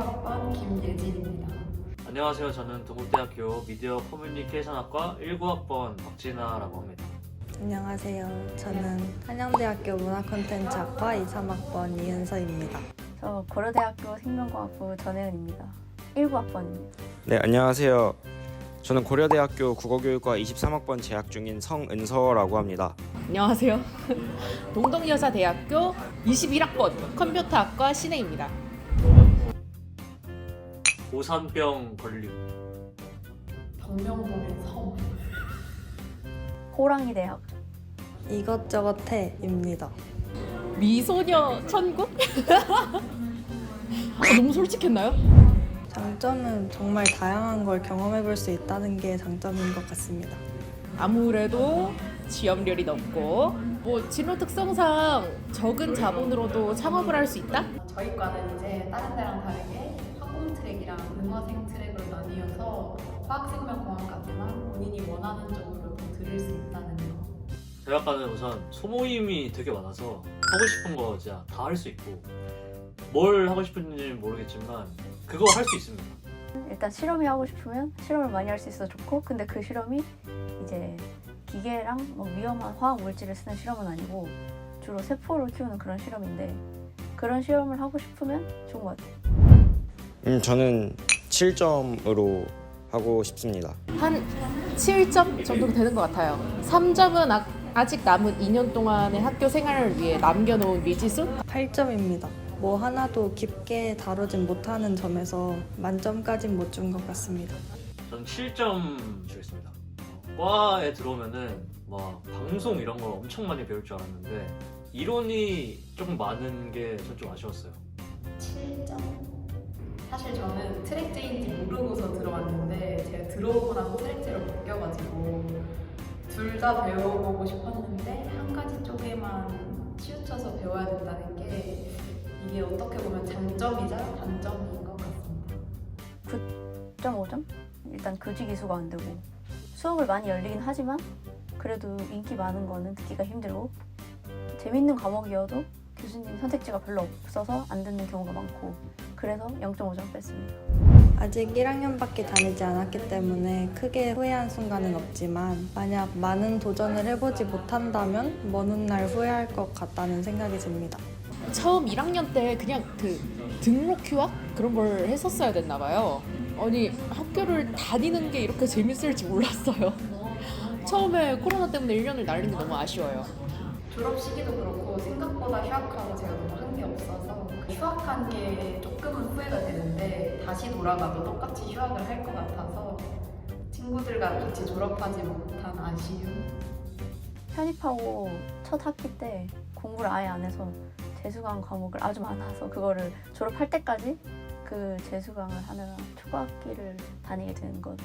19학번 김예진입니다. 안녕하세요. 저는 동국대학교 미디어 커뮤니케이션학과 19학번 박진아라고 합니다. 안녕하세요. 저는 한양대학교 문화콘텐츠학과 2, 3학번 이은서입니다. 저 고려대학교 생명과학부 전혜은입니다. 19학번입니다. 네, 안녕하세요. 저는 고려대학교 국어교육과 23학번 재학 중인 성은서라고 합니다. 안녕하세요. 동덕여자대학교 21학번 컴퓨터학과 신혜입니다. 오산병 걸림. 박명동의 섬. 호랑이 대학. 이것저것 해입니다. 미소녀 천국? 아, 너무 솔직했나요? 장점은 정말 다양한 걸 경험해 볼 수 있다는 게 장점인 것 같습니다. 아무래도 지원률이 높고 뭐 진로 특성상 적은 자본으로도 창업을 할 수 있다? 저희 과는 이제 다른 데랑 다르게 트랙이랑 응어생 트랙으로 나뉘어서 화학생명공학 같지만 본인이 원하는 쪽으로 더 들을 수 있다는 거. 학과는 우선 소모임이 되게 많아서 하고 싶은 거 진짜 다 할 수 있고 뭘 하고 싶은지 모르겠지만 그거 할 수 있습니다. 일단 실험이 하고 싶으면 실험을 많이 할 수 있어서 좋고 근데 그 실험이 이제 기계랑 뭐 위험한 화학 물질을 쓰는 실험은 아니고 주로 세포를 키우는 그런 실험인데 그런 실험을 하고 싶으면 좋은 것 같아요. 음, 저는 7점으로 하고 싶습니다. 한 7점 정도 되는 것 같아요. 3점은 아, 아직 남은 2년 동안의 학교 생활을 위해 남겨놓은 미지수? 8점입니다. 뭐 하나도 깊게 다루진 못하는 점에서 만점까진 못 준 것 같습니다. 저는 7점 주겠습니다. 과에 들어오면은 막 방송 이런 걸 엄청 많이 배울 줄 알았는데 이론이 조금 많은 게 전 좀 아쉬웠어요. 7점. 사실 저는 트랙제인지 모르고서 들어왔는데 제가 들어오고 나서 트랙제로 바뀌어가지고 둘 다 배워보고 싶었는데 한 가지 쪽에만 치우쳐서 배워야 된다는 게 이게 어떻게 보면 장점이자 단점인 것 같습니다. 9.5점? 일단 교직 이수가 안 되고 수업을 많이 열리긴 하지만 그래도 인기 많은 거는 듣기가 힘들고 재밌는 과목이어도 교수님 선택지가 별로 없어서 안 듣는 경우가 많고 그래서 0.5점 뺐습니다. 아직 1학년밖에 다니지 않았기 때문에 크게 후회한 순간은 없지만 만약 많은 도전을 해보지 못한다면 먼 훗날 후회할 것 같다는 생각이 듭니다. 처음 1학년 때 그냥 그 등록 휴학 그런 걸 했었어야 됐나 봐요. 아니 학교를 다니는 게 이렇게 재밌을지 몰랐어요. 처음에 코로나 때문에 1년을 날린 게 너무 아쉬워요. 졸업 시기도 그렇고 생각보다 휴학하고 제가 너무 한 게 없어서 그 휴학한 게 조금은 후회가 되는데 다시 돌아가도 똑같이 휴학을 할 것 같아서 친구들과 같이 졸업하지 못한 아쉬움 편입하고 첫 학기 때 공부를 아예 안 해서 재수강 과목을 아주 많아서 그거를 졸업할 때까지 그 재수강을 하느라 초과학기를 다니게 되는 것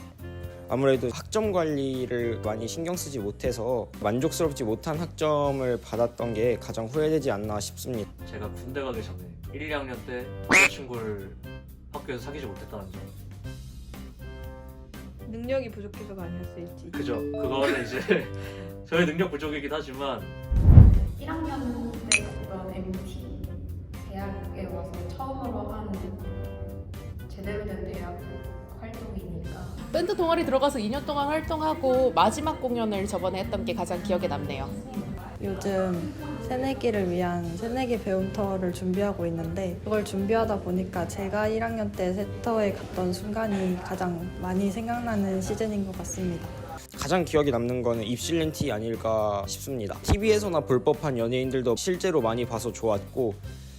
아무래도 학점 관리를 많이 신경 쓰지 못해서 만족스럽지 못한 학점을 받았던 게 가장 후회되지 않나 싶습니다. 제가 군대 가기 전에 1, 2학년 때 여자친구를 학교에서 사귀지 못했다는 점. 능력이 부족해서가 아니었을지. 그죠. 그거는 이제 저의 능력 부족이긴 하지만 1학년 때 갔던 MT 대학에 와서 처음으로 한 제대로 된 대학 활동이니까 밴드 동아리 들어가서 2년 동안 활동하고 마지막 공연을 저번에 했던 게 가장 기억에 남네요. 요즘 새내기를 위한 새내기 배움터를 준비하고 있는데 그걸 준비하다 보니까 제가 1학년 때 세터에 갔던 순간이 가장 많이 생각나는 시즌인 것 같습니다. 가장 기억에 남는 거는 입실렌티 아닐까 싶습니다. TV에서나 볼 법한 연예인들도 실제로 많이 봐서 좋았고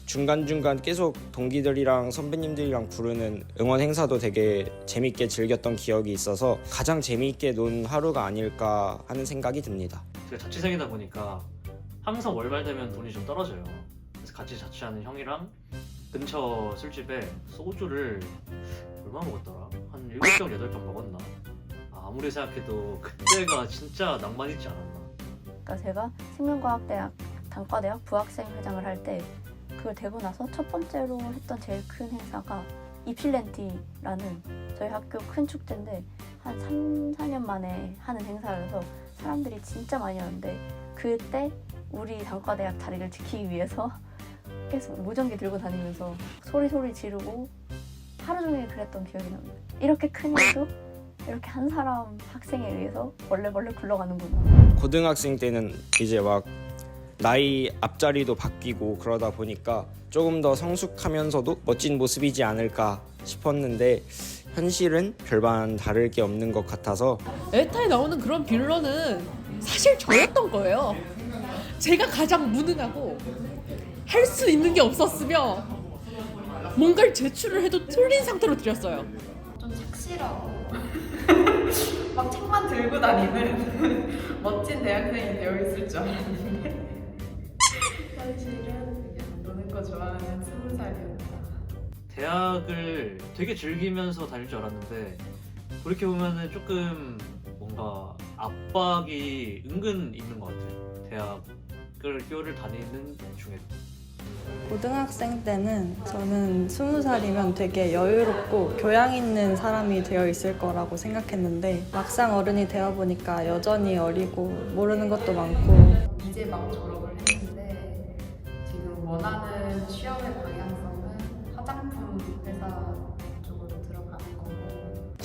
중간중간 계속 동기들이랑 선배님들이랑 부르는 응원 행사도 되게 재밌게 즐겼던 기억이 있어서 가장 재미있게 논 하루가 아닐까 하는 생각이 듭니다. 제가 자취생이다 보니까 항상 월말 되면 돈이 좀 떨어져요. 그래서 같이 자취하는 형이랑 근처 술집에 소주를 얼마 먹었더라? 한 7병, 8병 먹었나? 아, 아무리 생각해도 그때가 진짜 낭만 있지 않았나? 그러니까 제가 생명과학대학 단과대학 부학생 회장을 할 때 그걸 되고 나서 첫 번째로 했던 제일 큰 행사가 입실렌티라는 저희 학교 큰 축제인데 한 3, 4년 만에 하는 행사여서 사람들이 진짜 많이 왔는데 그때 우리 단과대학 자리를 지키기 위해서 계속 무전기 들고 다니면서 소리 소리 지르고 하루 종일 그랬던 기억이 납니다. 이렇게 큰 일도 이렇게 한 사람 학생에 의해서 벌레벌레 굴러가는구나. 고등학생 때는 이제 막 나이 앞자리도 바뀌고 그러다 보니까 조금 더 성숙하면서도 멋진 모습이지 않을까 싶었는데 현실은 별반 다를 게 없는 것 같아서 에타에 나오는 그런 빌런은 사실 저였던 거예요. 제가 가장 무능하고 할 수 있는 게 없었으며 뭔가를 제출을 해도 틀린 상태로 드렸어요. 좀 착실하고 막 책만 들고 다니는 멋진 대학생이 되어 있을 줄 알았는데 현실은 그냥 노는 거 좋아하는 스무 살이었다. 대학을 되게 즐기면서 다닐 줄 알았는데 돌이켜 보면은 조금 뭔가 압박이 은근 있는 것 같아요. 대학 을 교를 다니는 중에도. 고등학생 때는 저는 스무 살이면 되게 여유롭고 교양 있는 사람이 되어 있을 거라고 생각했는데 막상 어른이 되어 보니까 여전히 어리고 모르는 것도 많고 이제 막 졸업을 했는데 지금 원하는 취업의 방향성은 화장품 회사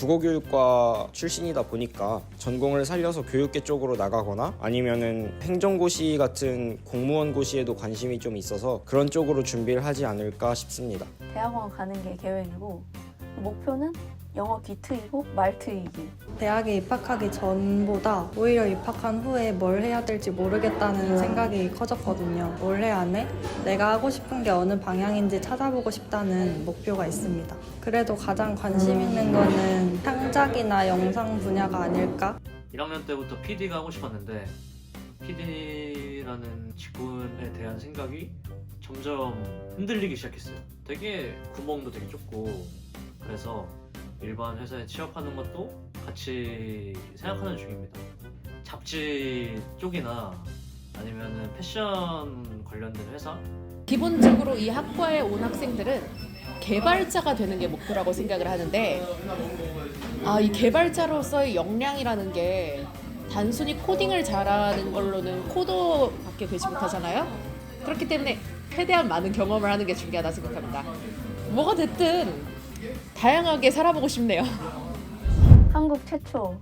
국어교육과 출신이다 보니까 전공을 살려서 교육계 쪽으로 나가거나 아니면은 행정고시 같은 공무원 고시에도 관심이 좀 있어서 그런 쪽으로 준비를 하지 않을까 싶습니다. 대학원 가는 게 계획이고 목표는 영어 기트이고 말트이기. 대학에 입학하기 전보다 오히려 입학한 후에 뭘 해야 될지 모르겠다는 생각이 커졌거든요. 올해 안에 내가 하고 싶은 게 어느 방향인지 찾아보고 싶다는 목표가 있습니다. 그래도 가장 관심 있는 거는 창작이나 영상 분야가 아닐까? 1학년 때부터 PD가 하고 싶었는데 PD라는 직군에 대한 생각이 점점 흔들리기 시작했어요. 되게 구멍도 되게 좁고 그래서 일반 회사에 취업하는 것도 같이 생각하는 중입니다. 잡지 쪽이나 아니면은 패션 관련된 회사 기본적으로 이 학과에 온 학생들은 개발자가 되는 게 목표라고 생각을 하는데 아, 이 개발자로서의 역량이라는 게 단순히 코딩을 잘하는 걸로는 코더밖에 되지 못하잖아요. 그렇기 때문에 최대한 많은 경험을 하는 게 중요하다 생각합니다. 뭐가 됐든 다양하게 살아보고 싶네요. 한국 최초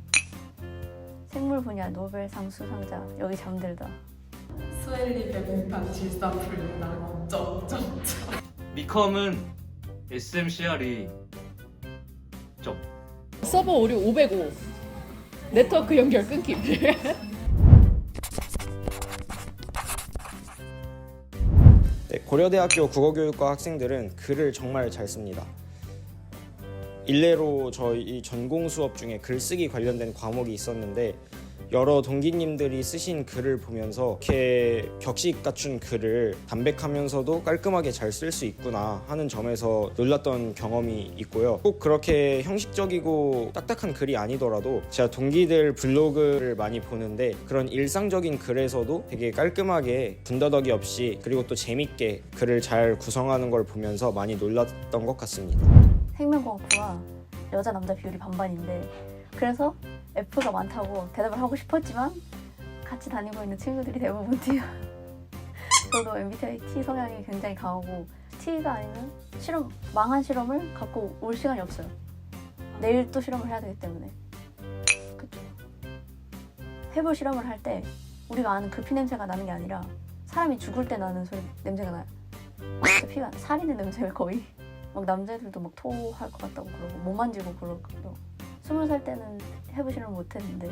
생물 분야 노벨상 수상자 여기 잠들다. 스웰리 배공판 질산 풀리나 점점점 미컴은 SMCR이 점 서버 오류 505 네트워크 연결 끊김. 네, 고려대학교 국어교육과 학생들은 글을 정말 잘 씁니다. 일례로 저희 전공 수업 중에 글쓰기 관련된 과목이 있었는데 여러 동기님들이 쓰신 글을 보면서 이렇게 격식 갖춘 글을 담백하면서도 깔끔하게 잘 쓸 수 있구나 하는 점에서 놀랐던 경험이 있고요. 꼭 그렇게 형식적이고 딱딱한 글이 아니더라도 제가 동기들 블로그를 많이 보는데 그런 일상적인 글에서도 되게 깔끔하게 군더더기 없이 그리고 또 재밌게 글을 잘 구성하는 걸 보면서 많이 놀랐던 것 같습니다. 생명과학부가 여자 남자 비율이 반반인데 그래서 F가 많다고 대답을 하고 싶었지만 같이 다니고 있는 친구들이 대부분 T야. 저도 MBTI T 성향이 굉장히 강하고 T가 아니면 실험 망한 실험을 갖고 올 시간이 없어요. 내일 또 실험을 해야 되기 때문에 그쵸. 해볼 실험을 할 때 우리가 아는 그 피 냄새가 나는 게 아니라 사람이 죽을 때 나는 소리 냄새가 나요. 피가 살인의 냄새가 거의 막 남자애들도 막 토할 것 같다고 그러고 못 만지고 그러거든요. 스물 살 때는 해보시는 못했는데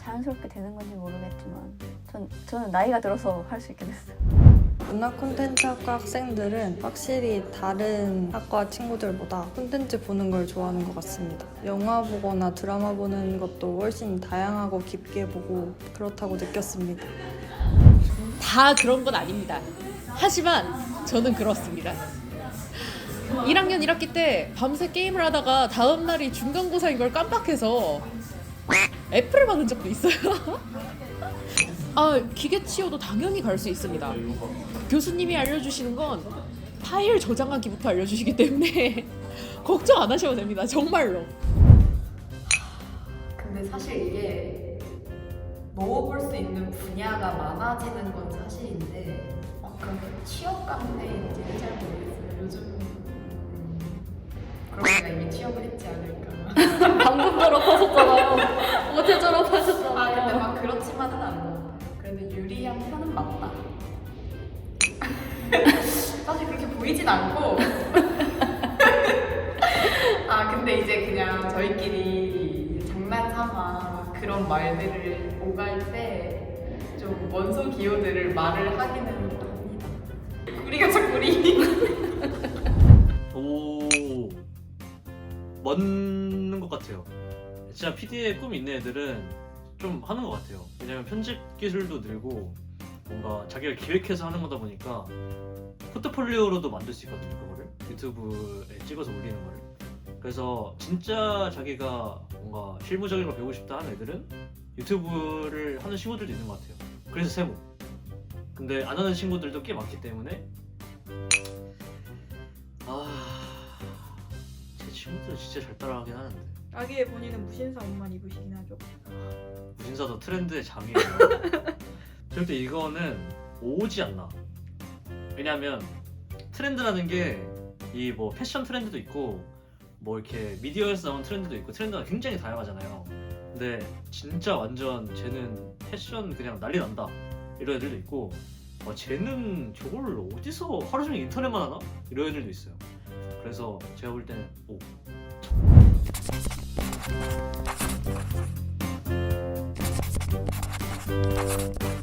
자연스럽게 되는 건지 모르겠지만 전 저는 나이가 들어서 할 수 있게 됐어요. 문화 콘텐츠 학과 학생들은 확실히 다른 학과 친구들보다 콘텐츠 보는 걸 좋아하는 것 같습니다. 영화 보거나 드라마 보는 것도 훨씬 다양하고 깊게 보고 그렇다고 느꼈습니다. 다 그런 건 아닙니다. 하지만 저는 그렇습니다. 1학년 1학기 때 밤새 게임을 하다가 다음 날이 중간고사인 걸 깜빡해서 애플을 받은 적도 있어요. 아, 기계 치료도 당연히 갈 수 있습니다. 교수님이 알려주시는 건 파일 저장하기부터 알려주시기 때문에 걱정 안 하셔도 됩니다. 정말로. 근데 사실 이게 넣어볼 수 있는 분야가 많아지는 건 사실인데 막 그렇게 취업 깡패인지는 취업을 했지 않을까. 방금 졸업하셨잖아요. 어제 아 졸업하셨잖아요. 근데 막 그렇지만은 같아요. 그래도 유리한 편은 맞다. 사실 그렇게 보이진 않고. 아 근데 이제 그냥 저희끼리 장난 삼아 그런 말들을 오갈 때 좀 원소 기호들을 말을 하기는 합니다. 우리가 자꾸 우리. 맞는 것 같아요. 진짜 PD의 꿈이 있는 애들은 좀 하는 것 같아요. 왜냐면 편집 기술도 늘고 뭔가 자기가 기획해서 하는 거다 보니까 포트폴리오로도 만들 수 있거든요. 그거를 유튜브에 찍어서 올리는 거를. 그래서 진짜 자기가 뭔가 실무적인 걸 배우고 싶다 하는 애들은 유튜브를 하는 친구들도 있는 것 같아요. 그래서 세모. 근데 안 하는 친구들도 꽤 많기 때문에 친구들은 진짜 잘 따라가긴 하는데 아기의 본인은 무신사 옷만 입으시긴 하죠. 무신사도 트렌드의 장이에요. 절대 이거는 오지 않나. 왜냐하면 트렌드라는 게 이 뭐 패션 트렌드도 있고 뭐 이렇게 미디어에서 나온 트렌드도 있고 트렌드가 굉장히 다양하잖아요. 근데 진짜 완전 쟤는 패션 그냥 난리 난다 이런 애들도 있고 어, 쟤는 저걸 어디서 하루 종일 인터넷만 하나 이런 애들도 있어요. 그래서 제가 볼 때는 5. 음.